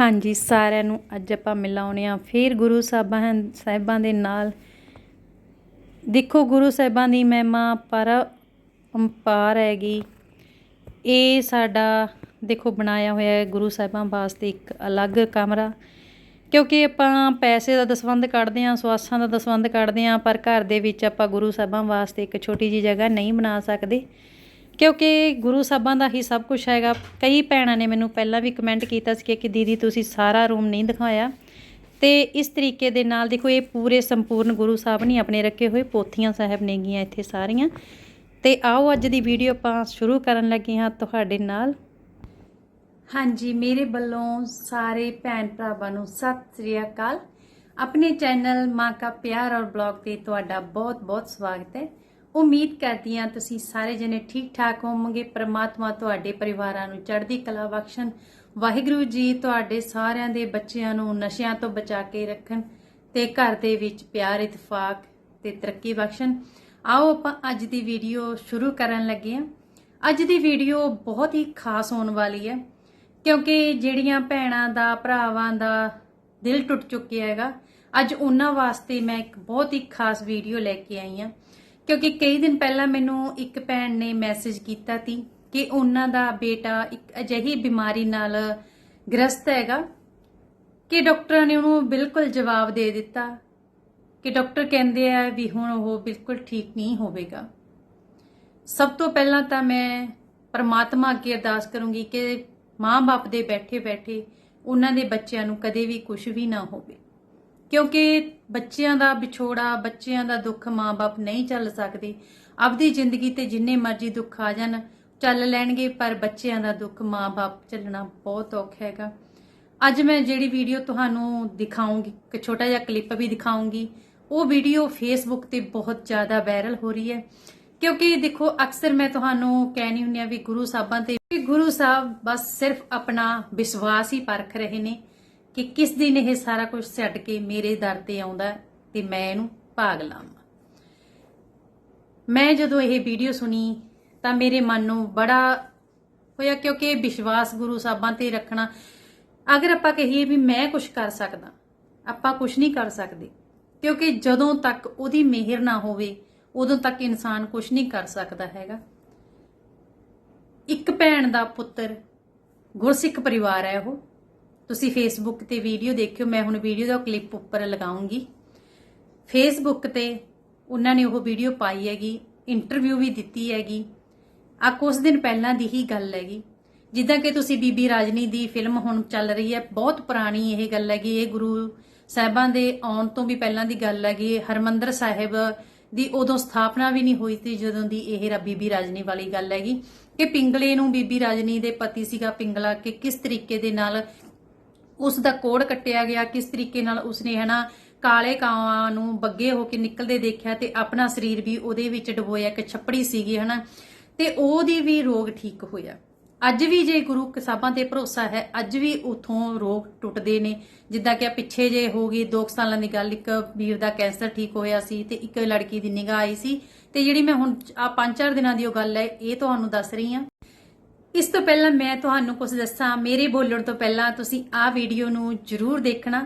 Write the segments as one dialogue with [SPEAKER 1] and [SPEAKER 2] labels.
[SPEAKER 1] ਹਾਂਜੀ, ਸਾਰਿਆਂ ਨੂੰ ਅੱਜ ਆਪਾਂ ਮਿਲਾਉਣੇ ਆ ਫਿਰ ਗੁਰੂ ਸਾਹਿਬਾਂ ਸਾਹਿਬਾਂ ਦੇ ਨਾਲ। ਦੇਖੋ, ਗੁਰੂ ਸਾਹਿਬਾਂ ਦੀ ਮਹਿਮਾ ਪਰ ਅੰਪਾਰ ਹੈਗੀ। ਇਹ ਸਾਡਾ, ਦੇਖੋ, ਬਣਾਇਆ ਹੋਇਆ ਹੈ ਗੁਰੂ ਸਾਹਿਬਾਂ ਵਾਸਤੇ ਇੱਕ ਅਲੱਗ ਕਮਰਾ। ਕਿਉਂਕਿ ਆਪਾਂ ਪੈਸੇ ਦਾ ਦਸਵੰਧ ਕੱਢਦੇ ਹਾਂ, ਸਵਾਸਾਂ ਦਾ ਦਸਵੰਧ ਕੱਢਦੇ ਹਾਂ, ਪਰ ਘਰ ਦੇ ਵਿੱਚ ਆਪਾਂ ਗੁਰੂ ਸਾਹਿਬਾਂ ਵਾਸਤੇ ਇੱਕ ਛੋਟੀ ਜੀ ਜਗ੍ਹਾ ਨਹੀਂ ਬਣਾ ਸਕਦੇ। ਕਿਉਂਕਿ ਗੁਰੂ ਸਾਹਿਬਾਂ ਦਾ ਹੀ ਸਭ ਕੁਝ ਹੈਗਾ। ਕਈ ਭੈਣਾਂ ਨੇ ਮੈਨੂੰ ਪਹਿਲਾਂ ਵੀ ਕਮੈਂਟ ਕੀਤਾ ਸੀ ਕਿ ਦੀਦੀ ਤੁਸੀਂ ਸਾਰਾ ਰੂਮ ਨਹੀਂ ਦਿਖਾਇਆ। ਤੇ ਇਸ ਤਰੀਕੇ ਦੇ ਨਾਲ ਦੇਖੋ, ਇਹ ਪੂਰੇ ਸੰਪੂਰਨ ਗੁਰੂ ਸਾਹਿਬ ਨਹੀਂ, ਆਪਣੇ ਰੱਖੇ ਹੋਏ ਪੋਥੀਆਂ ਸਾਹਿਬ ਨੇਗੀਆਂ ਇੱਥੇ ਸਾਰੀਆਂ। ਤੇ ਆਓ ਅੱਜ ਦੀ ਵੀਡੀਓ ਆਪਾਂ ਸ਼ੁਰੂ ਕਰਨ ਲੱਗੇ ਹਾਂ ਤੁਹਾਡੇ ਨਾਲ। ਹਾਂਜੀ, ਮੇਰੇ ਵੱਲੋਂ ਸਾਰੇ ਭੈਣ ਭਰਾਵਾਂ ਨੂੰ ਸਤਿ ਸ੍ਰੀ ਅਕਾਲ। ਆਪਣੇ ਚੈਨਲ ਮਾਂ ਕਾ ਪਿਆਰ ਔਰ ਬਲੌਗ ਤੇ ਤੁਹਾਡਾ ਬਹੁਤ-ਬਹੁਤ ਸਵਾਗਤ ਹੈ। ਉਮੀਦ ਕਰਦੀ ਹਾਂ ਤੁਸੀਂ ਸਾਰੇ ਜਣੇ ਠੀਕ ਠਾਕ ਹੋਵੋਗੇ। ਪ੍ਰਮਾਤਮਾ ਤੁਹਾਡੇ ਪਰਿਵਾਰਾਂ ਨੂੰ ਚੜ੍ਹਦੀ ਕਲਾ ਬਖਸ਼ਣ। ਵਾਹਿਗੁਰੂ ਜੀ ਤੁਹਾਡੇ ਸਾਰਿਆਂ ਦੇ ਬੱਚਿਆਂ ਨੂੰ ਨਸ਼ਿਆਂ ਤੋਂ ਬਚਾ ਕੇ ਰੱਖਣ ਤੇ ਘਰ ਦੇ ਵਿੱਚ ਪਿਆਰ, ਇਤਫਾਕ ਤੇ ਤਰੱਕੀ ਬਖਸ਼ਣ। ਆਓ ਆਪਾਂ ਅੱਜ ਦੀ ਵੀਡੀਓ ਸ਼ੁਰੂ ਕਰਨ ਲੱਗੇ ਹਾਂ। ਅੱਜ ਦੀ ਵੀਡੀਓ ਬਹੁਤ ਹੀ ਖਾਸ ਹੋਣ ਵਾਲੀ ਹੈ, ਕਿਉਂਕਿ ਜਿਹੜੀਆਂ ਭੈਣਾਂ ਦਾ, ਭਰਾਵਾਂ ਦਾ ਦਿਲ ਟੁੱਟ ਚੁੱਕਿਆ ਹੈਗਾ, ਅੱਜ ਉਹਨਾਂ ਵਾਸਤੇ ਮੈਂ ਇੱਕ ਬਹੁਤ ਹੀ ਖਾਸ ਵੀਡੀਓ ਲੈ ਕੇ ਆਈ ਹਾਂ। ਕਿਉਂਕਿ ਕਈ ਦਿਨ ਪਹਿਲਾਂ ਮੈਨੂੰ ਇੱਕ ਭੈਣ ਨੇ ਮੈਸੇਜ ਕੀਤਾ ਸੀ ਕਿ ਉਹਨਾਂ ਦਾ ਬੇਟਾ ਇੱਕ ਅਜਿਹੀ ਬਿਮਾਰੀ ਨਾਲ ਗ੍ਰਸਤ ਹੈਗਾ ਕਿ ਡਾਕਟਰਾਂ ਨੇ ਉਹਨੂੰ ਬਿਲਕੁਲ ਜਵਾਬ ਦੇ ਦਿੱਤਾ ਕਿ ਡਾਕਟਰ ਕਹਿੰਦੇ ਆ ਵੀ ਹੁਣ ਉਹ ਬਿਲਕੁਲ ਠੀਕ ਨਹੀਂ ਹੋਵੇਗਾ। ਸਭ ਤੋਂ ਪਹਿਲਾਂ ਤਾਂ ਮੈਂ ਪਰਮਾਤਮਾ ਅੱਗੇ ਅਰਦਾਸ ਕਰੂੰਗੀ ਕਿ ਮਾਂ-ਬਾਪ ਦੇ ਬੈਠੇ-ਬੈਠੇ ਉਹਨਾਂ ਦੇ ਬੱਚਿਆਂ ਨੂੰ ਕਦੇ ਵੀ ਕੁਝ ਵੀ ਨਾ ਹੋਵੇ। ਕਿਉਂਕਿ ਬੱਚਿਆਂ ਦਾ ਵਿਛੋੜਾ, ਬੱਚਿਆਂ ਦਾ ਦੁੱਖ ਮਾਂ-ਬਾਪ ਨਹੀਂ ਚੱਲ ਸਕਦੇ। ਆਪਦੀ ਜ਼ਿੰਦਗੀ ਤੇ ਜਿੰਨੇ ਮਰਜ਼ੀ ਦੁੱਖ ਆ ਜਾਣ, ਚੱਲ ਲੈਣਗੇ, ਪਰ ਬੱਚਿਆਂ ਦਾ ਦੁੱਖ ਮਾਂ-ਬਾਪ ਚੱਲਣਾ ਬਹੁਤ ਔਖਾ ਹੈਗਾ। ਅੱਜ ਮੈਂ ਜਿਹੜੀ ਵੀਡੀਓ ਤੁਹਾਨੂੰ ਦਿਖਾਉਂਗੀ, ਇੱਕ ਛੋਟਾ ਜਿਹਾ ਕਲਿੱਪ ਵੀ ਦਿਖਾਉਂਗੀ, ਉਹ ਵੀਡੀਓ ਫੇਸਬੁੱਕ ਤੇ ਬਹੁਤ ਜ਼ਿਆਦਾ ਵਾਇਰਲ ਹੋ ਰਹੀ ਹੈ। ਕਿਉਂਕਿ ਦੇਖੋ, ਅਕਸਰ ਮੈਂ ਤੁਹਾਨੂੰ ਕਹਿਣੀ ਹੁੰਦੀ ਆ ਵੀ ਗੁਰੂ ਸਾਹਿਬਾਂ ਤੇ ਵੀ ਗੁਰੂ ਸਾਹਿਬ ਬਸ ਸਿਰਫ ਆਪਣਾ ਵਿਸ਼ਵਾਸ ਹੀ ਪਰਖ ਰਹੇ ਨੇ। ਕਿ ਕਿਸ ਦਿਨ ਇਹ ਸਾਰਾ ਕੁਝ ਛੱਡ ਕੇ ਮੇਰੇ ਦਰ ਤੇ ਆਉਂਦਾ ਤੇ ਮੈਂ ਇਹਨੂੰ ਭਾਗ ਲਾਵਾਂ। ਮੈਂ ਜਦੋਂ ਇਹ ਵੀਡੀਓ ਸੁਣੀ ਤਾਂ ਮੇਰੇ ਮਨ ਨੂੰ ਬੜਾ ਹੋਇਆ ਕਿਉਂਕਿ ਵਿਸ਼ਵਾਸ ਗੁਰੂ ਸਾਹਿਬਾਂ ਤੇ ਰੱਖਣਾ। ਅਗਰ ਆਪਾਂ ਕਹੀਏ ਵੀ ਮੈਂ ਕੁਝ ਕਰ ਸਕਦਾ, ਆਪਾਂ ਕੁਝ ਨਹੀਂ ਕਰ ਸਕਦੇ, ਕਿਉਂਕਿ ਜਦੋਂ ਤੱਕ ਉਹਦੀ ਮਿਹਰ ਨਾ ਹੋਵੇ, ਉਦੋਂ ਤੱਕ ਇਨਸਾਨ ਕੁਝ ਨਹੀਂ ਕਰ ਸਕਦਾ ਹੈਗਾ। ਇੱਕ ਭੈਣ ਦਾ ਪੁੱਤਰ ਗੁਰਸਿੱਖ ਪਰਿਵਾਰ ਹੈ ਉਹ। ਤੁਸੀਂ ਫੇਸਬੁੱਕ ਤੇ ਵੀਡੀਓ ਦੇਖਿਓ, ਮੈਂ ਹੁਣ ਵੀਡੀਓ ਦਾ ਕਲਿੱਪ ਉੱਪਰ ਲਗਾਉਂਗੀ। ਫੇਸਬੁੱਕ ਤੇ ਉਹਨਾਂ ਨੇ ਉਹ ਵੀਡੀਓ ਪਾਈ ਹੈਗੀ ਇੰਟਰਵਿਊ ਵੀ ਦਿੱਤੀ ਹੈਗੀ। ਆ ਕੁਝ ਦਿਨ ਪਹਿਲਾਂ ਦੀ ਹੀ ਗੱਲ ਹੈਗੀ। ਜਿੱਦਾਂ ਕਿ ਤੁਸੀਂ ਬੀਬੀ ਰਾਜਨੀ ਦੀ ਫਿਲਮ ਹੁਣ ਚੱਲ ਰਹੀ ਹੈ, ਬਹੁਤ ਪੁਰਾਣੀ ਇਹ ਗੱਲ ਹੈਗੀ, ਇਹ ਗੁਰੂ ਸਾਹਿਬਾਂ ਦੇ ਆਉਣ ਤੋਂ ਵੀ ਪਹਿਲਾਂ ਦੀ ਗੱਲ ਹੈਗੀ, ਹਰਮੰਦਰ ਸਾਹਿਬ ਦੀ ਉਦੋਂ ਸਥਾਪਨਾ ਵੀ ਨਹੀਂ ਹੋਈ ਸੀ ਜਦੋਂ ਦੀ ਇਹ ਬੀਬੀ ਰਾਜਨੀ ਵਾਲੀ ਗੱਲ ਹੈਗੀ। ਕਿ ਪਿੰਗਲੇ ਨੂੰ ਬੀਬੀ ਰਾਜਨੀ ਦੇ ਪਤੀ ਸੀਗਾ ਪਿੰਗਲਾ, ਕਿ ਕਿਸ ਤਰੀਕੇ ਦੇ ਨਾਲ ਉਸ ਦਾ ਕੋੜ ਕੱਟਿਆ ਗਿਆ, ਕਿਸ ਤਰੀਕੇ ਨਾਲ ਉਸਨੇ ਹਨਾ ਕਾਲੇ ਕਾਵਾਂ ਨੂੰ ਬੱਗੇ ਹੋ ਕੇ ਨਿਕਲਦੇ ਦੇਖਿਆ ਤੇ ਆਪਣਾ ਸਰੀਰ ਵੀ ਉਹਦੇ ਵਿੱਚ ਡਬੋਇਆ ਕਿ ਛੱਪੜੀ ਸੀਗੀ ਹਨਾ, ਤੇ ਉਹਦੀ ਵੀ ਰੋਗ ਠੀਕ ਹੋਇਆ। ਅੱਜ ਵੀ ਜੇ ਗੁਰੂ ਸਾਹਿਬਾਂ ਤੇ ਭਰੋਸਾ ਹੈ, ਅੱਜ ਵੀ ਉਥੋਂ ਰੋਗ ਟੁੱਟਦੇ ਨੇ। ਜਿੱਦਾਂ ਕਿ ਪਿੱਛੇ ਜੇ ਹੋ ਗਈ 2 ਸਾਲਾਂ ਦੀ ਗੱਲ, ਇੱਕ ਵੀਰ ਦਾ ਕੈਂਸਰ ਠੀਕ ਹੋਇਆ ਸੀ ਤੇ ਇੱਕ ਲੜਕੀ ਦੀ ਨਿਗਾਹ ਆਈ ਸੀ। ਤੇ ਜਿਹੜੀ ਮੈਂ ਹੁਣ ਆ 5-4 ਦਿਨਾਂ ਦੀ ਉਹ ਗੱਲ ਹੈ, ਇਹ ਤੁਹਾਨੂੰ ਦੱਸ ਰਹੀ ਹਾਂ। ਇਸ ਤੋਂ ਪਹਿਲਾਂ ਮੈਂ ਤੁਹਾਨੂੰ ਕੁਝ ਦੱਸਾਂ, ਮੇਰੇ ਬੋਲਣ ਤੋਂ ਪਹਿਲਾਂ ਤੁਸੀਂ ਆਹ ਵੀਡੀਓ ਨੂੰ ਜਰੂਰ ਦੇਖਣਾ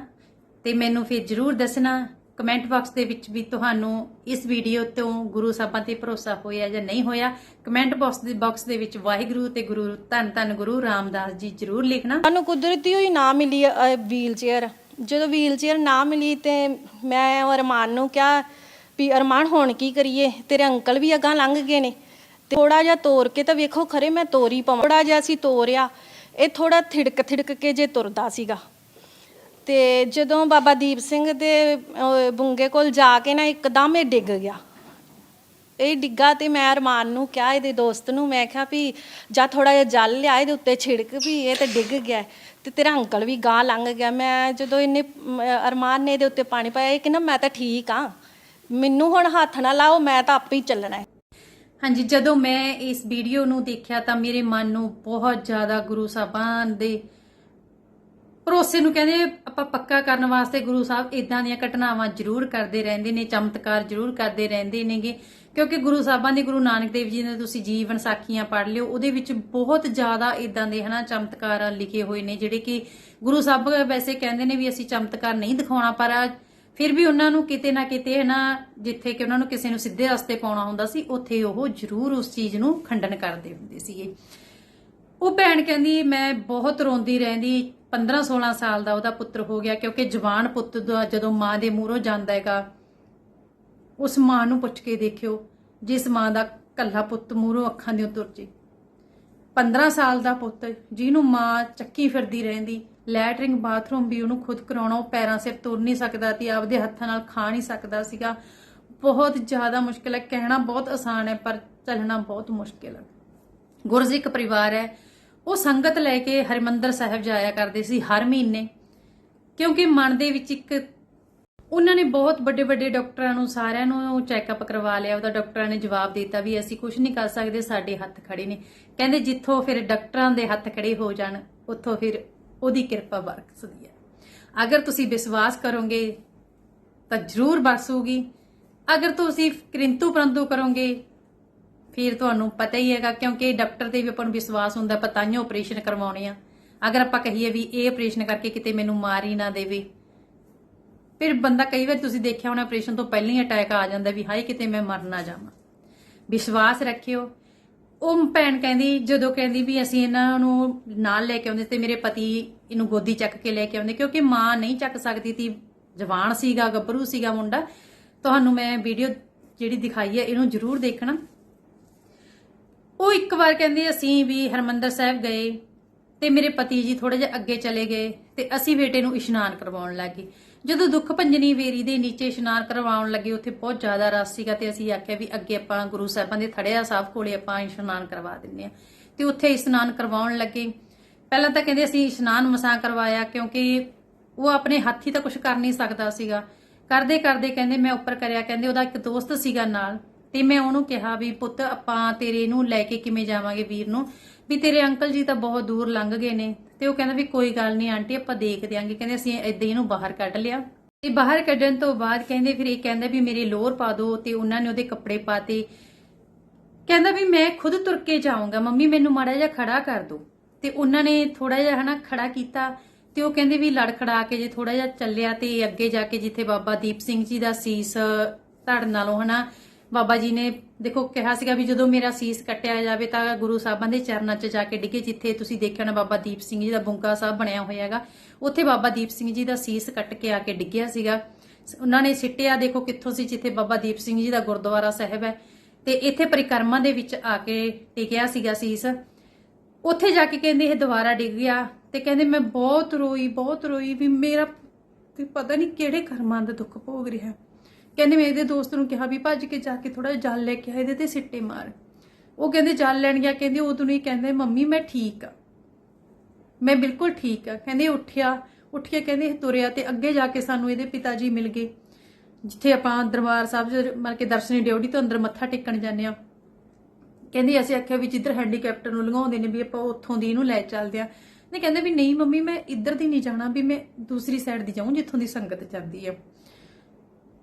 [SPEAKER 1] ਤੇ ਮੈਨੂੰ ਫਿਰ ਜਰੂਰ ਦੱਸਣਾ। ਕਮੈਂਟ ਬਾਕਸ ਦੇ ਵਿੱਚ ਵੀ ਤੁਹਾਨੂੰ ਇਸ ਵੀਡੀਓ ਤੋਂ ਗੁਰੂ ਸਾਹਿਬਾਂ ਤੇ ਭਰੋਸਾ ਹੋਇਆ ਜਾਂ ਨਹੀਂ ਹੋਇਆ ਕਮੈਂਟ ਬਾਕਸ ਦੇ ਬਾਕਸ ਦੇ ਵਿੱਚ ਵਾਹਿਗੁਰੂ ਤੇ ਗੁਰੂ, ਧੰਨ ਧੰਨ ਗੁਰੂ ਰਾਮਦਾਸ ਜੀ ਜਰੂਰ ਲਿਖਣਾ।
[SPEAKER 2] ਸਾਨੂੰ ਕੁਦਰਤੀ ਹੋਈ ਨਾ ਮਿਲੀ ਵੀਲ ਚੇਅਰ ਜਦੋਂ ਵੀਲ ਚੇਅਰ ਨਾ ਮਿਲੀ ਤੇ ਮੈਂ ਉਹ ਅਰਮਾਨ ਨੂੰ ਕਿਹਾ ਵੀ ਅਰਮਾਨ ਹੁਣ ਕੀ ਕਰੀਏ? ਤੇਰੇ ਅੰਕਲ ਵੀ ਅਗਾਂ ਲੰਘ ਗਏ ਨੇ। ਤੇ ਥੋੜਾ ਜਿਹਾ ਤੋਰ ਕੇ ਤਾਂ ਵੇਖੋ ਖਰੇ ਮੈਂ ਤੋਰੀ ਪਾਵਾਂ। ਥੋੜਾ ਜਿਹਾ ਸੀ ਤੋਰਿਆ ਇਹ ਥੋੜਾ ਥਿੜਕ ਥਿੜਕ ਕੇ ਜੇ ਤੁਰਦਾ ਸੀਗਾ। ਤੇ ਜਦੋਂ ਬਾਬਾ ਦੀਪ ਸਿੰਘ ਦੇ ਅਹ, ਬੁੰਗੇ ਕੋਲ ਜਾ ਕੇ ਨਾ ਇੱਕਦਮ ਇਹ ਡਿੱਗ ਗਿਆ। ਇਹ ਡਿੱਗਾ ਤੇ ਮੈਂ ਅਰਮਾਨ ਨੂੰ ਕਿਹਾ ਇਹਦੇ ਦੋਸਤ ਨੂੰ ਮੈਂ ਕਿਹਾ ਵੀ ਜਾ ਥੋੜਾ ਜਿਹਾ ਜਲ ਲਿਆ ਇਹਦੇ ਉੱਤੇ ਛਿੜਕ ਵੀ ਇਹ ਤੇ ਡਿੱਗ ਗਿਆ। ਹੈ। ਤੇ ਤੇਰਾ ਅੰਕਲ ਵੀ ਗਾਂ ਲੰਘ ਗਿਆ। ਮੈਂ ਜਦੋਂ ਇਹਨੇ ਮ, ਅਰਮਾਨ ਨੇ ਇਹਦੇ ਉੱਤੇ ਪਾਣੀ ਪਾਇਆ ਇਹ ਕਹਿੰਦਾ ਮੈਂ ਤਾਂ ਠੀਕ ਆ। ਮੈਨੂੰ ਹੁਣ ਹੱਥ ਨਾ ਲਾਓ ਮੈਂ ਤਾਂ ਆਪੇ ਹੀ ਚੱਲਣਾ ਹੈ
[SPEAKER 1] ਹਾਂਜੀ, ਜਦੋਂ ਮੈਂ ਇਸ ਵੀਡੀਓ ਨੂੰ ਦੇਖਿਆ ਤਾਂ ਮੇਰੇ ਮਨ ਨੂੰ ਬਹੁਤ ਜ਼ਿਆਦਾ ਗੁਰੂ ਸਾਹਿਬਾਂ ਦੇ ਭਰੋਸੇ ਨੂੰ ਕਹਿੰਦੇ ਆਪਾਂ ਪੱਕਾ ਕਰਨ ਵਾਸਤੇ ਗੁਰੂ ਸਾਹਿਬ ਇਦਾਂ ਦੀਆਂ ਘਟਨਾਵਾਂ ਜ਼ਰੂਰ ਕਰਦੇ ਰਹਿੰਦੇ ਨੇ, ਚਮਤਕਾਰ ਜ਼ਰੂਰ ਕਰਦੇ ਰਹਿੰਦੇ ਨੇਗੇ। ਕਿਉਂਕਿ ਗੁਰੂ ਸਾਹਿਬਾਂ ਦੇ ਗੁਰੂ ਨਾਨਕ ਦੇਵ ਜੀ ਨੇ ਤੁਸੀਂ ਜੀਵਨ ਸਾਖੀਆਂ ਪੜ੍ਹ ਲਿਓ, ਉਹਦੇ ਵਿੱਚ ਬਹੁਤ ਜ਼ਿਆਦਾ ਇਦਾਂ ਦੇ ਹਨਾ ਚਮਤਕਾਰ ਲਿਖੇ ਹੋਏ ਨੇ, ਜਿਹੜੇ ਕਿ ਗੁਰੂ ਸਾਹਿਬ ਵੈਸੇ ਕਹਿੰਦੇ ਨੇ ਵੀ ਅਸੀਂ ਚਮਤਕਾਰ ਨਹੀਂ ਦਿਖਾਉਣਾ, ਪਰ ਫਿਰ ਵੀ ਉਹਨਾਂ ਨੂੰ ਕਿਤੇ ਨਾ ਕਿਤੇ ਹਨਾ ਜਿੱਥੇ ਕਿ ਉਹਨਾਂ ਨੂੰ ਕਿਸੇ ਨੂੰ ਸਿੱਧੇ ਰਸਤੇ ਪਾਉਣਾ ਹੁੰਦਾ ਸੀ, ਉੱਥੇ ਉਹ ਜ਼ਰੂਰ ਉਸ ਚੀਜ਼ ਨੂੰ ਖੰਡਨ ਕਰਦੇ ਹੁੰਦੇ ਸੀਗੇ। ਉਹ ਭੈਣ ਕਹਿੰਦੀ, ਮੈਂ ਬਹੁਤ ਰੋਂਦੀ ਰਹਿੰਦੀ 15 16 ਸਾਲ ਦਾ ਉਹਦਾ ਪੁੱਤਰ ਹੋ ਗਿਆ, ਕਿਉਂਕਿ ਜਵਾਨ ਪੁੱਤ ਦਾ ਜਦੋਂ ਮਾਂ ਦੇ ਮੂਹਰੋਂ ਜਾਂਦਾ ਹੈਗਾ, ਉਸ ਮਾਂ ਨੂੰ ਪੁੱਛ ਕੇ ਦੇਖਿਓ, ਜਿਸ ਮਾਂ ਦਾ ਕੱਲਾ ਪੁੱਤ ਮੂਹਰੋਂ ਅੱਖਾਂ ਦੇ ਉਤਰ ਜੇ। 15 ਸਾਲ ਦਾ ਪੁੱਤ, ਜਿਹਨੂੰ ਮਾਂ ਚੱਕੀ ਫਿਰਦੀ ਰਹਿੰਦੀ ਲੈਟਰਿੰਗ ਬਾਥਰੂਮ ਵੀ ਉਹਨੂੰ ਖੁਦ ਕਰਾਉਣਾ, ਉਹ ਪੈਰਾਂ ਸਿਰ ਤੁਰ ਨਹੀਂ ਸਕਦਾ ਤੇ ਆਪਦੇ ਹੱਥਾਂ ਨਾਲ ਖਾ ਨਹੀਂ ਸਕਦਾ ਸੀਗਾ। ਬਹੁਤ ਜ਼ਿਆਦਾ ਮੁਸ਼ਕਿਲ ਹੈ, ਕਹਿਣਾ ਬਹੁਤ ਆਸਾਨ ਹੈ, ਪਰ ਚੱਲਣਾ ਬਹੁਤ ਮੁਸ਼ਕਿਲ ਹੈ। ਗੁਰਜ ਇੱਕ ਪਰਿਵਾਰ ਹੈ, ਉਹ ਸੰਗਤ ਲੈ ਕੇ ਹਰਿਮੰਦਰ ਸਾਹਿਬ ਜਾਇਆ ਕਰਦੇ ਸੀ ਹਰ ਮਹੀਨੇ, ਕਿਉਂਕਿ ਮਨ ਦੇ ਵਿੱਚ ਇੱਕ, ਉਹਨਾਂ ਨੇ ਬਹੁਤ ਵੱਡੇ ਵੱਡੇ ਡਾਕਟਰਾਂ ਨੂੰ, ਸਾਰਿਆਂ ਨੂੰ ਚੈੱਕਅਪ ਕਰਵਾ ਲਿਆ, ਉਹਦਾ ਡਾਕਟਰਾਂ ਨੇ ਜਵਾਬ ਦਿੱਤਾ ਵੀ ਅਸੀਂ ਕੁਝ ਨਹੀਂ ਕਰ ਸਕਦੇ, ਸਾਡੇ ਹੱਥ ਖੜੇ ਨੇ। ਕਹਿੰਦੇ ਜਿੱਥੋਂ ਫਿਰ ਡਾਕਟਰਾਂ ਦੇ ਹੱਥ ਖੜੇ ਹੋ ਜਾਣ, ਉੱਥੋਂ ਫਿਰ ਉਹਦੀ ਕਿਰਪਾ ਵਰਸਦੀ ਹੈ। ਅਗਰ ਤੁਸੀਂ ਵਿਸ਼ਵਾਸ ਕਰੋਗੇ, ਤਾਂ ਜ਼ਰੂਰ ਬਰਸੂਗੀ ਅਗਰ ਤੁਸੀਂ ਕਿਰਿੰਤੂ ਪਰੰਤੂ ਕਰੋਗੇ, ਫਿਰ ਤੁਹਾਨੂੰ ਪਤਾ ਹੀ ਹੈਗਾ, ਕਿਉਂਕਿ ਡਾਕਟਰ ਤੇ ਵੀ ਆਪਾਂ ਨੂੰ ਵਿਸ਼ਵਾਸ ਹੁੰਦਾ ਪਤਾਈਆਂ ਆਪਰੇਸ਼ਨ ਕਰਵਾਉਣੇ ਆ। ਅਗਰ ਆਪਾਂ ਕਹੀਏ ਵੀ ਇਹ ਆਪਰੇਸ਼ਨ ਕਰਕੇ ਕਿਤੇ ਮੈਨੂੰ ਮਾਰ ਹੀ ਨਾ ਦੇਵੇ, ਫਿਰ ਬੰਦਾ ਕਈ ਵਾਰ ਤੁਸੀਂ ਦੇਖਿਆ ਹੋਣਾ ਆਪਰੇਸ਼ਨ ਤੋਂ ਪਹਿਲਾਂ ਹੀ ਅਟੈਕ ਆ ਜਾਂਦਾ ਵੀ ਹਾਏ, ਕਿਤੇ ਮੈਂ ਮਰ ਨਾ ਜਾਵਾਂ। ਵਿਸ਼ਵਾਸ ਰੱਖਿਓ। ਉਹ ਭੈਣ ਕਹਿੰਦੀ, ਜਦੋਂ ਕਹਿੰਦੀ ਵੀ ਅਸੀਂ ਇਹਨਾਂ ਨੂੰ ਨਾਲ ਲੈ ਕੇ ਆਉਂਦੇ ਤੇ ਮੇਰੇ ਪਤੀ ਇਹਨੂੰ ਗੋਦੀ ਚੱਕ ਕੇ ਲੈ ਕੇ ਆਉਂਦੇ, ਕਿਉਂਕਿ ਮਾਂ ਨਹੀਂ ਚੱਕ ਸਕਦੀ ਸੀ ਜਵਾਨ ਸੀਗਾ, ਗੱਭਰੂ ਸੀਗਾ ਮੁੰਡਾ। ਤੁਹਾਨੂੰ ਮੈਂ ਵੀਡੀਓ ਜਿਹੜੀ ਦਿਖਾਈ ਹੈ, ਇਹਨੂੰ ਜ਼ਰੂਰ ਦੇਖਣਾ। ਉਹ ਇੱਕ ਵਾਰ ਕਹਿੰਦੇ, ਅਸੀਂ ਵੀ ਹਰਮੰਦਰ ਸਾਹਿਬ ਗਏ ਤੇ ਮੇਰੇ ਪਤੀ ਜੀ ਥੋੜੇ ਜਿਹਾ ਅੱਗੇ ਚਲੇ ਗਏ ਤੇ ਅਸੀਂ ਬੇਟੇ ਨੂੰ ਇਸ਼ਨਾਨ ਕਰਵਾਉਣ ਲੱਗੇ ਜਦੋਂ ਦੁੱਖ ਭੰਜਨੀ ਵੇਰੀ ਦੇ ਨੀਚੇ ਇਸ਼ਨਾਨ ਕਰਵਾਉਣ ਲੱਗੇ, ਉੱਥੇ ਬਹੁਤ ਜ਼ਿਆਦਾ ਰਸ ਸੀਗਾ ਤੇ ਅਸੀਂ ਆਖਿਆ ਵੀ ਅੱਗੇ ਆਪਾਂ ਗੁਰੂ ਸਾਹਿਬਾਂ ਦੇ ਥੜਿਆ ਸਾਹਿਬ ਕੋਲੇ ਆਪਾਂ ਇਸ਼ਨਾਨ ਕਰਵਾ ਦਿੰਨੇ ਆ ਤੇ ਉੱਥੇ ਇਸ਼ਨਾਨ ਕਰਵਾਉਣ ਲੱਗੇ। ਪਹਿਲਾਂ ਤਾਂ ਕਹਿੰਦੇ ਅਸੀਂ ਇਸ਼ਨਾਨ ਮਸਾਂ ਕਰਵਾਇਆ ਕਿਉਂਕਿ ਉਹ ਆਪਣੇ ਹੱਥੀ ਤਾਂ ਕੁਝ ਕਰ ਨਹੀਂ ਸਕਦਾ ਸੀਗਾ। ਕਰਦੇ ਕਰਦੇ ਕਹਿੰਦੇ ਮੈਂ ਉੱਪਰ ਕਰਿਆ, ਕਹਿੰਦੇ ਉਹਦਾ ਇੱਕ ਦੋਸਤ ਸੀਗਾ ਨਾਲ ਤੇ ਮੈਂ ਉਹਨੂੰ ਕਿਹਾ ਵੀ ਪੁੱਤ ਆਪਾਂ ਤੇਰੇ ਨੂੰ ਲੈ ਕੇ ਕਿਵੇਂ ਜਾਵਾਂਗੇ ਵੀਰ ਨੂੰ? ਵੀ ਤੇਰੇ ਅੰਕਲ ਜੀ ਤਾਂ ਬਹੁਤ ਦੂਰ ਲੰਘ ਗਏ ਨੇ ਤੇ ਉਹ ਕਹਿੰਦਾ ਵੀ ਕੋਈ ਗੱਲ ਨਹੀਂ ਆਂਟੀ, ਆਪਾਂ ਦੇਖ ਦਿਆਂਗੇ। ਕਹਿੰਦੇ ਅਸੀਂ ਏਦਾਂ ਇਹਨੂੰ ਬਾਹਰ ਕੱਢ ਲਿਆ। ਤੇ ਬਾਹਰ ਕੱਢਣ ਤੋਂ ਬਾਅਦ ਕਹਿੰਦੇ ਫਿਰ ਇਹ ਕਹਿੰਦਾ ਵੀ ਮੇਰੇ ਲੋਅਰ ਪਾ ਦਿਓ ਤੇ ਉਹਨਾਂ ਨੇ ਉਹਦੇ ਕੱਪੜੇ ਪਾਤੇ। ਕਹਿੰਦਾ ਵੀ ਮੈਂ ਖੁਦ ਤੁਰ ਕੇ ਜਾਊਂਗਾ, ਮੰਮੀ ਮੈਨੂੰ ਮਾੜਾ ਜਿਹਾ ਖੜਾ ਕਰ ਦਿਓ ਤੇ ਉਹਨਾਂ ਨੇ ਥੋੜਾ ਜਿਹਾ ਹਨਾ ਖੜਾ ਕੀਤਾ ਤੇ ਉਹ ਕਹਿੰਦੇ ਵੀ ਲੜਖੜਾ ਕੇ ਜੇ ਥੋੜਾ ਜਿਹਾ ਚੱਲਿਆ ਤੇ ਅੱਗੇ ਜਾ ਕੇ ਜਿੱਥੇ ਬਾਬਾ ਦੀਪ ਸਿੰਘ ਜੀ ਦਾ ਸੀਸ ਧੜ ਨਾਲੋਂ ਹਨਾ ਬਾਬਾ ਜੀ ਨੇ ਦੇਖੋ ਕਿਹਾ ਸੀਗਾ ਵੀ ਜਦੋਂ ਮੇਰਾ ਸੀਸ ਕੱਟਿਆ ਜਾਵੇ ਤਾਂ ਗੁਰੂ ਸਾਹਿਬਾਂ ਦੇ ਚਰਨਾਂ 'ਚ ਜਾ ਕੇ ਡਿੱਗੇ, ਜਿੱਥੇ ਤੁਸੀਂ ਦੇਖਿਆ ਹੋਣਾ ਬਾਬਾ ਦੀਪ ਸਿੰਘ ਜੀ ਦਾ ਬੁੰਗਾ ਸਾਹਿਬ ਬਣਿਆ ਹੋਇਆ ਹੈਗਾ, ਉੱਥੇ ਬਾਬਾ ਦੀਪ ਸਿੰਘ ਜੀ ਦਾ ਸੀਸ ਕੱਟ ਕੇ ਆ ਕੇ ਡਿੱਗਿਆ ਸੀਗਾ। ਉਹਨਾਂ ਨੇ ਸਿੱਟਿਆ, ਦੇਖੋ ਕਿੱਥੋਂ ਸੀ, ਜਿੱਥੇ ਬਾਬਾ ਦੀਪ ਸਿੰਘ ਜੀ ਦਾ ਗੁਰਦੁਆਰਾ ਸਾਹਿਬ ਹੈ। ਤੇ ਇੱਥੇ ਪਰਿਕਰਮਾ ਦੇ ਵਿੱਚ ਆ ਕੇ ਟਿਕਿਆ ਸੀਗਾ ਸੀਸ। ਉੱਥੇ ਜਾ ਕੇ ਕਹਿੰਦੇ ਇਹ ਦੁਬਾਰਾ ਡਿੱਗ ਗਿਆ ਤੇ ਕਹਿੰਦੇ ਮੈਂ ਬਹੁਤ ਰੋਈ ਬਹੁਤ ਰੋਈ ਵੀ ਮੇਰਾ ਪਤਾ ਨਹੀਂ ਕਿਹੜੇ ਕਰਮਾਂ ਦਾ ਦੁੱਖ ਭੋਗ ਰਿਹਾ। ਕਹਿੰਦੇ ਮੈਂ ਇਹਦੇ ਦੋਸਤ ਨੂੰ ਕਿਹਾ ਵੀ ਭੱਜ ਕੇ ਜਾ ਕੇ ਥੋੜਾ ਜਲ ਲੈ ਕੇ ਆ, ਇਹਦੇ ਤੇ ਸਿੱਟੇ ਮਾਰ। ਉਹ ਕਹਿੰਦੇ ਜਲ ਲੈਣ ਗਿਆ, ਕਹਿੰਦੇ ਉਦੋਂ ਨਹੀਂ ਕਹਿੰਦੇ, ਮੰਮੀ, ਮੈਂ ਠੀਕ ਆ। ਮੈਂ ਬਿਲਕੁਲ ਠੀਕ ਆ। ਕਹਿੰਦੇ ਉੱਠਿਆ, ਉੱਠ ਕੇ ਕਹਿੰਦੇ ਤੁਰਿਆ ਤੇ ਅੱਗੇ ਜਾ ਕੇ ਸਾਨੂੰ ਇਹਦੇ ਪਿਤਾ ਜੀ ਮਿਲ ਗਏ। ਜਿੱਥੇ ਆਪਾਂ ਦਰਬਾਰ ਸਾਹਿਬ ਚ ਮਤਲਬ ਕਿ ਦਰਸ਼ਨੀ ਡਿਊਟੀ ਤੋਂ ਅੰਦਰ ਮੱਥਾ ਟੇਕਣ ਜਾਂਦੇ ਆ ਕਹਿੰਦੀ ਅਸੀਂ ਆਖਿਆ ਵੀ ਜਿੱਧਰ ਹੈਂਡੀਕੈਪਟਰ ਨੂੰ ਲੰਘਾਉਂਦੇ ਨੇ ਵੀ ਆਪਾਂ ਉੱਥੋਂ ਦੀ ਇਹਨੂੰ ਲੈ ਚੱਲਦੇ ਆ ਨੇ ਕਹਿੰਦੇ ਵੀ ਨਹੀਂ ਮੰਮੀ, ਮੈਂ ਇੱਧਰ ਦੀ ਨਹੀਂ ਜਾਣਾ, ਵੀ ਮੈਂ ਦੂਸਰੀ ਸਾਈਡ ਦੀ ਜਾਊਂ, ਜਿੱਥੋਂ ਦੀ ਸੰਗਤ ਜਾਂਦੀ ਆ।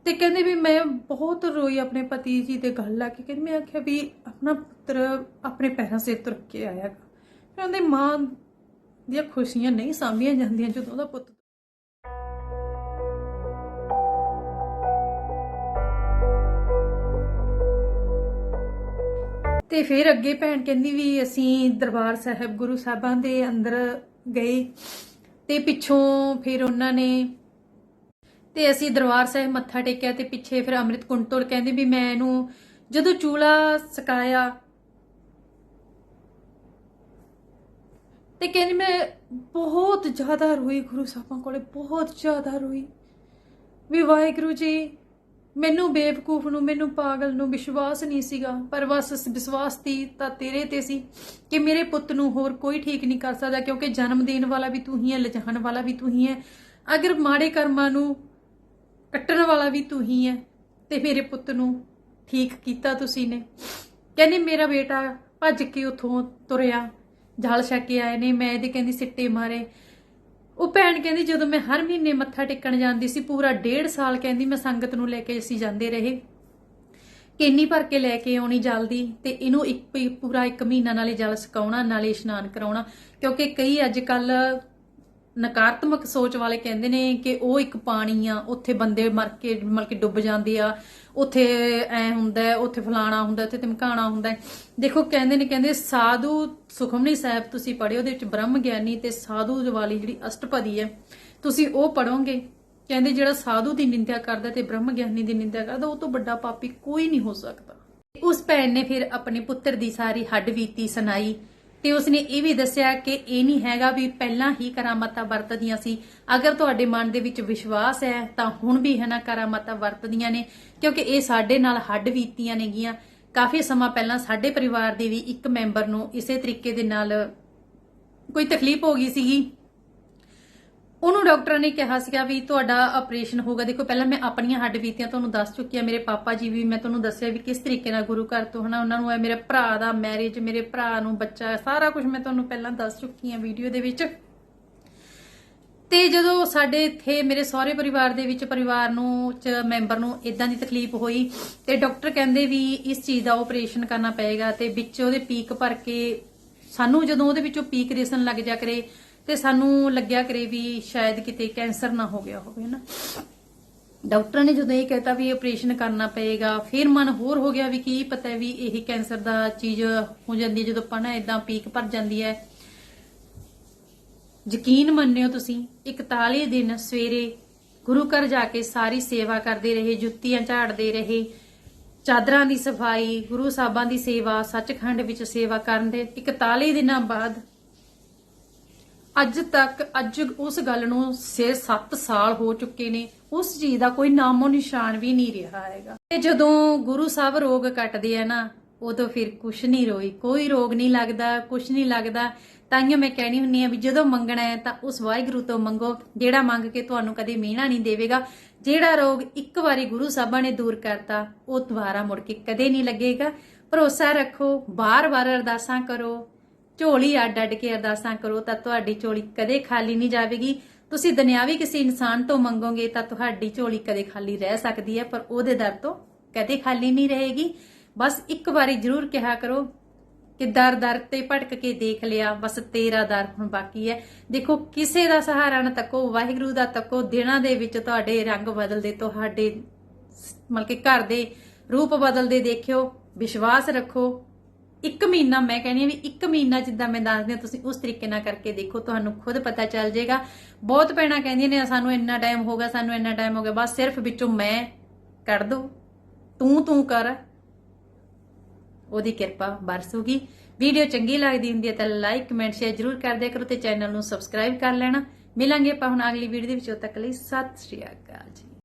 [SPEAKER 1] ਤੇ ਕਹਿੰਦੇ ਵੀ ਮੈਂ ਬਹੁਤ ਰੋਈ ਆਪਣੇ ਪਤੀ ਜੀ ਦੇ ਗੱਲ ਲਾ ਕੇ ਕਹਿੰਦੀ ਮੈਂ ਆਖਿਆ ਵੀ ਆਪਣਾ ਪੁੱਤਰ ਆਪਣੇ ਪੈਰਾਂ ਸੇ ਤੁਰ ਕੇ ਆਇਆ ਗਾ। ਕਹਿੰਦੇ ਮਾਂ ਦੀਆਂ ਖੁਸ਼ੀਆਂ ਨਹੀਂ ਸਾਂਭੀਆਂ ਜਾਂਦੀਆਂ ਜਦੋਂ ਉਹਦਾ ਪੁੱਤ ਤੇ ਫਿਰ ਅੱਗੇ ਭੈਣ ਕਹਿੰਦੀ ਵੀ ਅਸੀਂ ਦਰਬਾਰ ਸਾਹਿਬ ਗੁਰੂ ਸਾਹਿਬਾਂ ਦੇ ਅੰਦਰ ਗਏ ਤੇ ਪਿੱਛੋਂ ਫਿਰ ਉਹਨਾਂ ਨੇ ਤੇ ਅਸੀਂ ਦਰਬਾਰ ਸਾਹਿਬ ਮੱਥਾ ਟੇਕਿਆ ਤੇ ਪਿੱਛੇ ਫਿਰ ਅੰਮ੍ਰਿਤ ਕੁੰਡ ਤੋਂ ਕਹਿੰਦੇ ਵੀ ਮੈਂ ਇਹਨੂੰ ਜਦੋਂ ਚੂਲਾ ਸਕਾਇਆ ਤੇ ਕਹਿੰਦੀ ਮੈਂ ਬਹੁਤ ਜ਼ਿਆਦਾ ਰੋਈ ਗੁਰੂ ਸਾਹਿਬਾਂ ਕੋਲੇ, ਬਹੁਤ ਜ਼ਿਆਦਾ ਰੋਈ। ਵੀ ਵਾਹਿਗੁਰੂ ਜੀ, ਮੈਨੂੰ ਬੇਵਕੂਫ ਨੂੰ, ਮੈਨੂੰ ਪਾਗਲ ਨੂੰ ਵਿਸ਼ਵਾਸ ਨਹੀਂ ਸੀਗਾ, ਪਰ ਬਸ ਵਿਸ਼ਵਾਸ ਤੀ ਤਾਂ ਤੇਰੇ ਤੇ ਸੀ ਕਿ ਮੇਰੇ ਪੁੱਤ ਨੂੰ ਹੋਰ ਕੋਈ ਠੀਕ ਨਹੀਂ ਕਰ ਸਕਦਾ ਕਿਉਂਕਿ ਜਨਮ ਦੇਣ ਵਾਲਾ ਵੀ ਤੂੰ ਹੀ ਹੈ, ਲਿਜਾਣ ਵਾਲਾ ਵੀ ਤੂੰ ਹੀ ਹੈ। ਅਗਰ ਮਾੜੇ ਕਰਮਾਂ ਨੂੰ ਕੱਟਣ ਵਾਲਾ ਵੀ ਤੂੰ ਹੀ ਹੈ ਤੇ ਮੇਰੇ ਪੁੱਤ ਨੂੰ ਠੀਕ ਕੀਤਾ ਤੁਸੀਂ ਨੇ। ਕਹਿੰਦੇ, ਮੇਰਾ ਬੇਟਾ ਭੱਜ ਕੇ ਉਥੋਂ ਤੁਰਿਆ। ਜਲ ਛਕ ਕੇ ਆਏ ਨੇ। ਮੈਂ ਇਹਦੇ ਕਹਿੰਦੀ ਸਿੱਟੇ ਮਾਰੇ। ਉਹ ਭੈਣ ਕਹਿੰਦੀ, ਜਦੋਂ ਮੈਂ ਹਰ ਮਹੀਨੇ ਮੱਥਾ ਟੇਕਣ ਜਾਂਦੀ ਸੀ, ਪੂਰਾ ਡੇਢ ਸਾਲ ਕਹਿੰਦੀ ਮੈਂ ਸੰਗਤ ਨੂੰ ਲੈ ਕੇ ਅਸੀਂ ਜਾਂਦੇ ਰਹੇ। ਕੇਨੀ ਭਰ ਕੇ ਲੈ ਕੇ ਆਉਣੀ ਜਲਦੀ ਤੇ ਇਹਨੂੰ ਇੱਕ ਪੂਰਾ ਇੱਕ ਮਹੀਨਾ ਨਾਲੇ ਜਲ ਸਕਾਉਣਾ, ਨਾਲੇ ਇਸ਼ਨਾਨ ਕਰਾਉਣਾ। ਕਿਉਂਕਿ ਕਈ ਅੱਜ ਕੱਲ ਨਕਾਰਾਤਮਕ ਸੋਚ ਵਾਲੇ ਕਹਿੰਦੇ ਨੇ ਕਿ ਉਹ ਇੱਕ ਪਾਣੀ ਆ, ਉੱਥੇ ਬੰਦੇ ਮਰ ਕੇ, ਮਤਲਬ ਕਿ ਡੁੱਬ ਜਾਂਦੇ ਆ। ਉੱਥੇ ਐ ਹੁੰਦਾ ਉੱਥੇ ਫਲਾਣਾ ਹੁੰਦਾ ਉੱਥੇ ਧਮਕਾਣਾ ਹੁੰਦਾ ਦੇਖੋ, ਕਹਿੰਦੇ ਨੇ, ਕਹਿੰਦੇ ਸਾਧੂ ਸੁਖਮਨੀ ਸਾਹਿਬ ਤੁਸੀਂ ਪੜ੍ਹੇ ਉਹਦੇ ਵਿੱਚ ਬ੍ਰਹਮ ਗਿਆਨੀ ਤੇ ਸਾਧੂ ਵਾਲੀ ਜਿਹੜੀ ਅਸ਼ਟਪਦੀ ਹੈ, ਤੁਸੀਂ ਉਹ ਪੜੋਗੇ ਕਹਿੰਦੇ ਜਿਹੜਾ ਸਾਧੂ ਦੀ ਨਿੰਦਿਆ ਕਰਦਾ ਤੇ ਬ੍ਰਹਮ ਗਿਆਨੀ ਦੀ ਨਿੰਦਿਆ ਕਰਦਾ, ਉਹ ਤੋਂ ਵੱਡਾ ਪਾਪੀ ਕੋਈ ਨਹੀਂ ਹੋ ਸਕਦਾ। ਉਸ ਭੈਣ ਨੇ ਫਿਰ ਆਪਣੇ ਪੁੱਤਰ ਦੀ ਸਾਰੀ ਹੱਡ ਬੀਤੀ, ਸੁਣਾਈ। ਤੇ ਉਸਨੇ ਇਹ ਵੀ ਦੱਸਿਆ ਕਿ ਇਹ ਨਹੀਂ ਹੈਗਾ ਵੀ ਪਹਿਲਾਂ ਹੀ ਕਰਾਮਾਤਾਂ ਵਰਤਦੀਆਂ ਸੀ। ਅਗਰ ਤੁਹਾਡੇ ਮਨ ਦੇ ਵਿੱਚ ਵਿਸ਼ਵਾਸ ਹੈ, ਤਾਂ ਹੁਣ ਵੀ ਹੈ ਨਾ ਕਰਾਮਾਤਾਂ ਵਰਤਦੀਆਂ ਨੇ, ਕਿਉਂਕਿ ਇਹ ਸਾਡੇ ਨਾਲ ਹੱਡ ਬੀਤੀਆਂ ਨੇਗੀਆਂ। ਕਾਫੀ ਸਮਾਂ ਪਹਿਲਾਂ ਸਾਡੇ ਪਰਿਵਾਰ ਦੇ ਵੀ ਇੱਕ ਮੈਂਬਰ ਨੂੰ ਇਸੇ ਤਰੀਕੇ ਦੇ ਨਾਲ ਕੋਈ ਤਕਲੀਫ ਹੋ ਗਈ ਸੀਗੀ। ਉਹਨੂੰ ਡਾਕਟਰਾਂ ਨੇ ਕਿਹਾ ਸੀਗਾ ਵੀ ਤੁਹਾਡਾ ਆਪਰੇਸ਼ਨ ਹੋਊਗਾ। ਦੇਖੋ, ਪਹਿਲਾਂ ਮੈਂ ਆਪਣੀਆਂ ਹੱਡ ਬੀਤੀਆਂ ਤੁਹਾਨੂੰ ਦੱਸ ਚੁੱਕੀ ਆ ਮੇਰੇ ਪਾਪਾ ਜੀ ਵੀ, ਮੈਂ ਤੁਹਾਨੂੰ ਦੱਸਿਆ ਵੀ ਕਿਸ ਤਰੀਕੇ ਨਾਲ ਗੁਰੂ ਘਰ ਤੋਂ ਹਨਾ, ਉਹਨਾਂ ਨੂੰ ਹੈ ਮੇਰੇ ਭਰਾ ਦਾ ਮੈਰਿਜ ਮੇਰੇ ਭਰਾ ਨੂੰ ਬੱਚਾ, ਸਾਰਾ ਕੁਝ ਮੈਂ ਤੁਹਾਨੂੰ ਪਹਿਲਾਂ ਦੱਸ ਚੁੱਕੀ ਆ ਵੀਡੀਓ ਦੇ ਵਿੱਚ। ਤੇ ਜਦੋਂ ਸਾਡੇ ਇੱਥੇ ਮੇਰੇ ਸਹੁਰੇ ਪਰਿਵਾਰ ਦੇ ਵਿੱਚ ਪਰਿਵਾਰ ਨੂੰ ਚ ਮੈਂਬਰ ਨੂੰ ਇਦਾਂ ਦੀ ਤਕਲੀਫ ਹੋਈ ਤੇ ਡਾਕਟਰ ਕਹਿੰਦੇ ਵੀ ਇਸ ਚੀਜ਼ ਦਾ ਆਪਰੇਸ਼ਨ ਕਰਨਾ ਪਏਗਾ ਤੇ ਵਿੱਚ ਉਹਦੇ ਪੀਕ ਭਰ ਕੇ ਸਾਨੂੰ ਜਦੋਂ ਉਹਦੇ ਵਿੱਚੋਂ ਪੀਕ ਰੇਸਣ ਲੱਗ ਜਾ ਕਰੇ ਤੇ ਸਾਨੂੰ ਲੱਗਿਆ ਕਰੇ ਵੀ ਸ਼ਾਇਦ ਕਿਤੇ ਕੈਂਸਰ ਨਾ ਹੋ ਗਿਆ ਹੋਵੇ ਨਾ ਡਾਕਟਰ ਨੇ ਜਦੋਂ ਇਹ ਕਹਿਤਾ ਵੀ ਆਪਰੇਸ਼ਨ ਕਰਨਾ ਪਏਗਾ, ਫਿਰ ਮਨ ਹੋਰ ਹੋ ਗਿਆ ਵੀ ਕੀ ਪਤਾ ਵੀ ਇਹ ਕੈਂਸਰ ਦਾ ਚੀਜ਼ ਹੋ ਜਾਂਦੀ ਹੈ, ਜਦੋਂ ਪਣਾ ਇਦਾਂ ਪੀਕ ਭਰ ਜਾਂਦੀ ਹੈ। ਯਕੀਨ ਮੰਨਿਓ ਤੁਸੀਂ 41 ਦਿਨ ਸਵੇਰੇ ਗੁਰੂ ਘਰ ਜਾ ਕੇ ਸਾਰੀ ਸੇਵਾ ਕਰਦੇ ਰਹੇ, ਜੁੱਤੀਆਂ ਝਾੜਦੇ ਰਹੇ, ਚਾਦਰਾਂ ਦੀ ਸਫ਼ਾਈ, ਗੁਰੂ ਸਾਹਿਬਾਂ ਦੀ ਸੇਵਾ, ਸੱਚਖੰਡ ਵਿੱਚ ਸੇਵਾ ਕਰਨ ਦੇ 41 ਦਿਨਾਂ ਬਾਅਦ ਅੱਜ ਤੱਕ, ਅੱਜ ਉਸ ਗੱਲ ਨੂੰ 6-7 ਸਾਲ ਹੋ ਚੁੱਕੇ ਨੇ, ਉਸ ਚੀਜ਼ ਦਾ ਕੋਈ ਨਾਮੋ ਨਿਸ਼ਾਨ ਵੀ ਨਹੀਂ ਰਿਹਾ ਹੈਗਾ। ਤੇ ਜਦੋਂ ਗੁਰੂ ਸਾਹਿਬ ਰੋਗ ਕੱਟਦੇ ਆ ਨਾ, ਉਦੋਂ ਫਿਰ ਕੁਛ ਨਹੀਂ ਰੋਈ, ਕੋਈ ਰੋਗ ਨਹੀਂ ਲੱਗਦਾ, ਕੁਛ ਨਹੀਂ ਲੱਗਦਾ। ਤਾਈਓ ਮੈਂ ਕਹਿਣੀ ਹੁੰਨੀ ਆ ਵੀ ਜਦੋਂ ਮੰਗਣਾ ਹੈ ਤਾਂ ਉਸ ਵਾਹਿਗੁਰੂ ਤੋਂ ਮੰਗੋ, ਜਿਹੜਾ ਮੰਗ ਕੇ ਤੁਹਾਨੂੰ ਕਦੇ ਮਿਹਣਾ ਨਹੀਂ ਦੇਵੇਗਾ। ਜਿਹੜਾ ਰੋਗ ਇੱਕ ਵਾਰੀ ਗੁਰੂ ਸਾਹਿਬਾਂ ਨੇ ਦੂਰ ਕਰਤਾ, ਉਹ ਦੁਬਾਰਾ ਮੁੜ ਕੇ ਕਦੇ ਨਹੀਂ ਲੱਗੇਗਾ। ਭਰੋਸਾ ਰੱਖੋ ਬਾਰ-ਬਾਰ ਅਰਦਾਸਾਂ ਕਰੋ ਝੋਲੀ ਅੱਡ ਅੱਡ ਕੇ ਅਰਦਾਸਾਂ ਕਰੋ ਤਾਂ ਤੁਹਾਡੀ ਝੋਲੀ ਕਦੇ ਖਾਲੀ ਨਹੀਂ ਜਾਵੇਗੀ। ਤੁਸੀਂ ਦੁਨਿਆਵੀ ਕਿਸੇ ਇਨਸਾਨ ਤੋਂ ਮੰਗੋਗੇ ਤਾਂ ਤੁਹਾਡੀ ਝੋਲੀ ਕਦੇ ਖਾਲੀ ਰਹਿ ਸਕਦੀ ਹੈ, ਪਰ ਉਹਦੇ ਦਰ ਤੋਂ ਕਦੇ ਖਾਲੀ ਨਹੀਂ ਰਹੇਗੀ। ਬਸ ਇੱਕ ਵਾਰੀ ਜ਼ਰੂਰ ਕਿਹਾ ਕਰੋ ਕਿ ਦਰ ਦਰ ਤੇ ਭਟਕ ਕੇ ਦੇਖ ਲਿਆ, ਬਸ ਤੇਰਾ ਦਰ ਹੁਣ ਬਾਕੀ ਹੈ। ਦੇਖੋ, ਕਿਸੇ ਦਾ ਸਹਾਰਾ ਨਾ ਤੱਕੋ, ਵਾਹਿਗੁਰੂ ਦਾ ਤੱਕੋ, ਦਿਨਾਂ ਦੇ ਵਿੱਚ ਤੁਹਾਡੇ ਰੰਗ ਬਦਲਦੇ, ਤੁਹਾਡੇ ਮਤਲਬ ਕਿ ਘਰ ਦੇ ਰੂਪ ਬਦਲਦੇ ਦੇਖਿਓ, ਵਿਸ਼ਵਾਸ ਰੱਖੋ ਇੱਕ ਮਹੀਨਾ ਮੈਂ ਕਹਿੰਦੀ ਹਾਂ ਵੀ ਇੱਕ ਮਹੀਨਾ ਜਿੱਦਾਂ ਮੈਂ ਦੱਸਦੀ ਹਾਂ, ਤੁਸੀਂ ਉਸ ਤਰੀਕੇ ਨਾਲ ਕਰਕੇ ਦੇਖੋ, ਤੁਹਾਨੂੰ ਖੁਦ ਪਤਾ ਚੱਲ ਜਾਏਗਾ। ਬਹੁਤ ਭੈਣਾਂ ਕਹਿੰਦੀਆਂ ਨੇ, ਸਾਨੂੰ ਇੰਨਾ ਟਾਈਮ ਹੋ ਗਿਆ, ਸਾਨੂੰ ਇੰਨਾ ਟਾਈਮ ਹੋ ਗਿਆ, ਬਸ ਸਿਰਫ ਵਿੱਚੋਂ ਮੈਂ ਕੱਢ ਦੋ ਤੂੰ ਤੂੰ ਕਰ। ਉਹਦੀ ਕਿਰਪਾ ਬਰਸੂਗੀ। ਵੀਡੀਓ ਚੰਗੀ ਲੱਗਦੀ ਹੁੰਦੀ ਹੈ ਤਾਂ ਲਾਈਕ ਕਮੈਂਟ ਸ਼ੇਅਰ ਜਰੂਰ ਕਰ ਦਿਆ ਕਰੋ ਤੇ ਚੈਨਲ ਨੂੰ ਸਬਸਕ੍ਰਾਈਬ ਕਰ ਲੈਣਾ। ਮਿਲਾਂਗੇ ਆਪਾਂ ਹੁਣ ਅਗਲੀ ਵੀਡੀਓ ਦੇ ਵਿੱਚ, ਉਦੋਂ ਤੱਕ ਲਈ ਸਤਿ ਸ਼੍ਰੀ ਅਕਾਲ ਜੀ।